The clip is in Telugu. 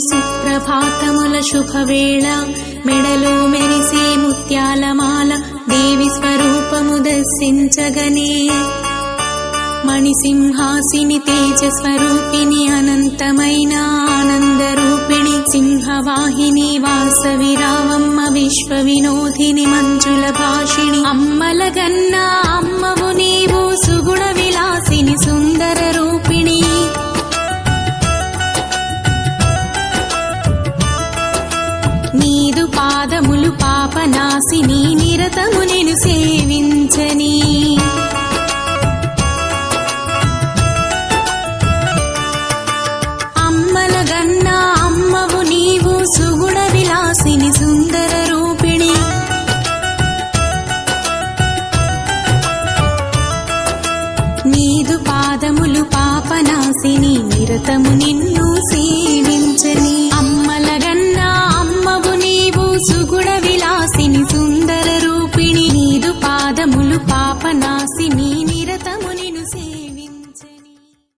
సుప్రభాతముల శుభవేళ మెడలో మెరిసే ముత్యాలమాల దేవి స్వరూపము దర్శించగనే. మణిసింహాసిని తేజస్వరూపిణి అనంతమైన ఆనందరూపిణి సింహవాహిని వాసవిరావమ్మ విశ్వ వినోదిని మంజుల భాషిణి అమ్మల పాదములు పాపనాశిని నిరతము నేను సేవించని. అమ్మల గన్నా అమ్మవు నీవు సుగుణ విలాసిని సుందర రూపిణి. నీదు పాదములు పాపనాశిని నిరతము నిన్ను సుగుణ విలాసిని సుందర రూపిణి నీదు పాదములు పాపనాశిని నిరతముని